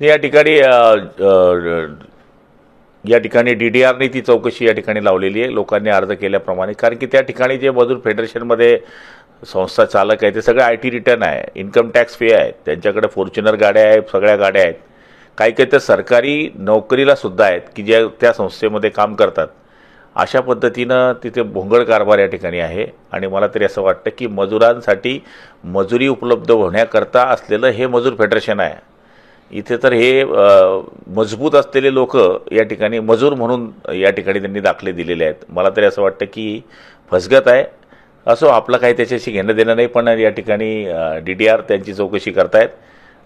या ठिकाणी या ठिकाणी डी डी आरने ती चौकशी या ठिकाणी लावलेली आहे. लोकांनी अर्ज केल्याप्रमाणे. कारण की त्या ठिकाणी जे मजूर फेडरेशनमध्ये संस्था चालक आहे ते सगळे आय टी रिटर्न आहे इन्कम टॅक्स फी आहे त्यांच्याकडे फॉर्च्युनर गाड्या आहेत सगळ्या गाड्या आहेत. काही काही तर सरकारी नोकरीला सुद्धा आहेत की ज्या त्या संस्थेमध्ये काम करतात. अशा पद्धतीनं तिथे भोंगळ कारभार या ठिकाणी आहे. आणि मला तरी असं वाटतं की मजुरांसाठी मजुरी उपलब्ध होण्याकरता असलेलं हे मजूर फेडरेशन आहे. इथे तर हे मजबूत असलेले लोक या ठिकाणी मजूर म्हणून या ठिकाणी त्यांनी दाखले दिलेले आहेत. मला तरी असं वाटतं की फसगत आहे. असो आपलं काही त्याच्याशी घेणं देणं नाही पण या ठिकाणी डी डी आर त्यांची चौकशी करतायत.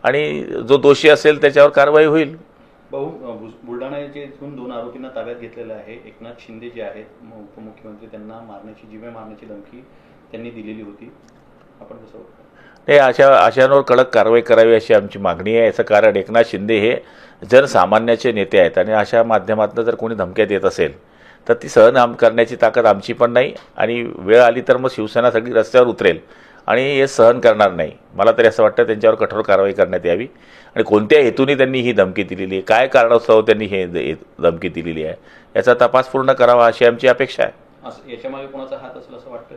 आणि जो दोषी असेल त्याच्यावर कारवाई होईल. भाऊ अ, बुल- बुलढाणा येथून दोन आरोपींना ताब्यात घेतलेलं आहे. एकनाथ शिंदे जे आहेत उपमुख्यमंत्री त्यांना मारण्याची जीवे मारण्याची धमकी त्यांनी दिलेली होती. आपण कसं नाही अशा अशांवर कडक कारवाई करावी अशी आमची मागणी आहे. याचं कारण एकनाथ शिंदे हे जनसामान्याचे नेते आहेत आणि अशा माध्यमातून जर कोणी धमक्या देत असेल तर ती सहन आम करण्याची ताकद आमची पण नाही आणि वेळ आली तर मग शिवसेना सगळी रस्त्यावर उतरेल आणि हे सहन करणार नाही. मला तरी असं वाटतं त्यांच्यावर कठोर कारवाई करण्यात यावी आणि कोणत्या हेतूने त्यांनी ही धमकी दिलेली आहे काय कारणास्तव त्यांनी हे धमकी दिलेली आहे याचा तपास पूर्ण करावा अशी आमची अपेक्षा आहे. याच्यामागे कोणाचा हात असेल असं वाटतं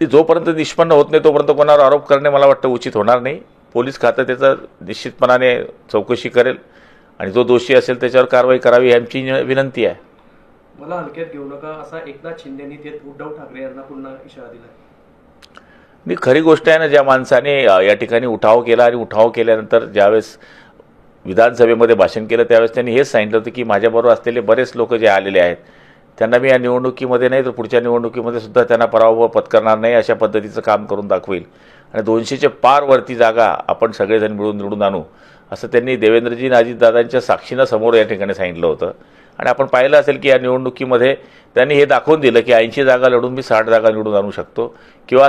ती जोपर्यंत निष्पन्न होत नाही तोपर्यंत कोणावर आरोप करणे मला वाटतं उचित होणार नाही. पोलीस खातं त्याचं निश्चितपणाने चौकशी करेल आणि जो दोषी असेल त्याच्यावर कारवाई करावी आमची विनंती आहे. मला हलक्यात घेऊ नका असा एकनाथ शिंदेनी थेट उद्धव ठाकरे यांना पुन्हा इशारा दिला. नाही खरी गोष्ट आहे ना ज्या माणसाने या ठिकाणी उठाव केला आणि उठाव केल्यानंतर ज्यावेळेस विधानसभेमध्ये भाषण केलं त्यावेळेस त्यांनी हेच सांगितलं होतं की माझ्याबरोबर असलेले बरेच लोक जे आलेले आहेत त्यांना मी या निवडणुकीमध्ये नाही तर पुढच्या निवडणुकीमध्ये सुद्धा त्यांना पराभव पत्करणार नाही अशा पद्धतीचं काम करून दाखवेल. आणि दोनशेच्या पार वरती जागा आपण सगळेजण मिळून निवडून आणू असं त्यांनी देवेंद्रजी आणि अजितदादांच्या साक्षीनं समोर या ठिकाणी सांगितलं होतं. आणि आपण पाहिलं असेल की या निवडणुकीमध्ये त्यांनी हे दाखवून दिलं की ऐंशी जागा लढून मी साठ जागा निवडून आणू शकतो किंवा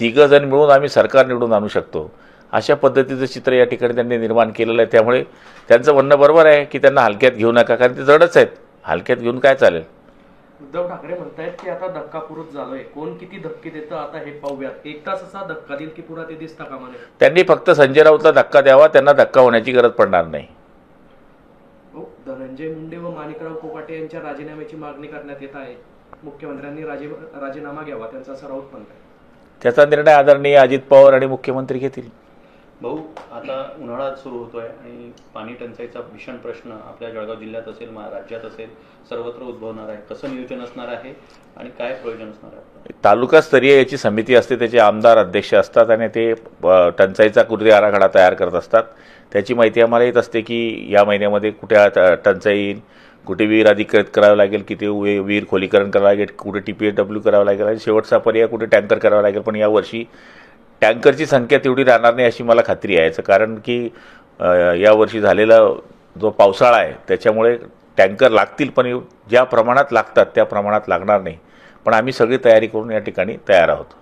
तिघं जण मिळून आम्ही सरकार निवडून आणू शकतो. अशा पद्धतीचं चित्र या ठिकाणी त्यांनी निर्माण केलेलं आहे. त्यामुळे त्यांचं म्हणणं बरोबर आहे की त्यांना हलक्यात घेऊ नका कारण ते जडच आहेत. हलक्यात घेऊन काय चालेल? उद्धव ठाकरे म्हणतायत की आता धक्कापुरुष झालोय. कोण किती धक्के देतं आता हे पाहूयात. एक तास असा धक्का देईल की पुरा ते दिसता कामा नये. त्यांनी फक्त संजय राऊतला धक्का द्यावा त्यांना धक्का होण्याची गरज पडणार नाही. हो धनंजय मुंडे व माणिकराव कोकाटे यांच्या राजीनाम्याची मागणी करण्यात येत आहे. मुख्यमंत्र्यांनी राजी राजीनामा घ्यावा त्यांचा असं राऊत म्हणताय त्याचा निर्णय आदरणीय अजित पवार आणि मुख्यमंत्री घेतील. भाऊ आता उन्हाळा सुरू होतोय आणि पाणी टंचाईचा भीषण प्रश्न आपल्या जळगाव जिल्ह्यात असेल राज्यात असेल सर्वत्र उद्भवणार आहे. कसं नियोजन असणार आहे आणि काय प्रयोजन असणार आहे तालुकास्तरीय याची समिती असते त्याचे आमदार अध्यक्ष असतात आणि ते टंचाईचा कृती आराखडा तयार करत असतात. त्याची माहिती आम्हाला येत असते की या महिन्यामध्ये कुठे टंचाई येईल कुठे विहीर अधिकृत करावं लागेल किती वे- विहीर खोलीकरण करावं लागेल कुठे टी पी एस डब्ल्यू करावं लागेल आणि शेवटचा पर्याय कुठे टँकर करावं लागेल. पण यावर्षी टँकरची संख्या तेवढी राहणार नाही अशी मला खात्री आहे. याचं कारण की यावर्षी झालेला जो पावसाळा आहे त्याच्यामुळे टँकर लागतील पण ज्या प्रमाणात लागतात त्या प्रमाणात लागणार नाही. पण आम्ही सगळी तयारी करून या ठिकाणी तयार आहोत.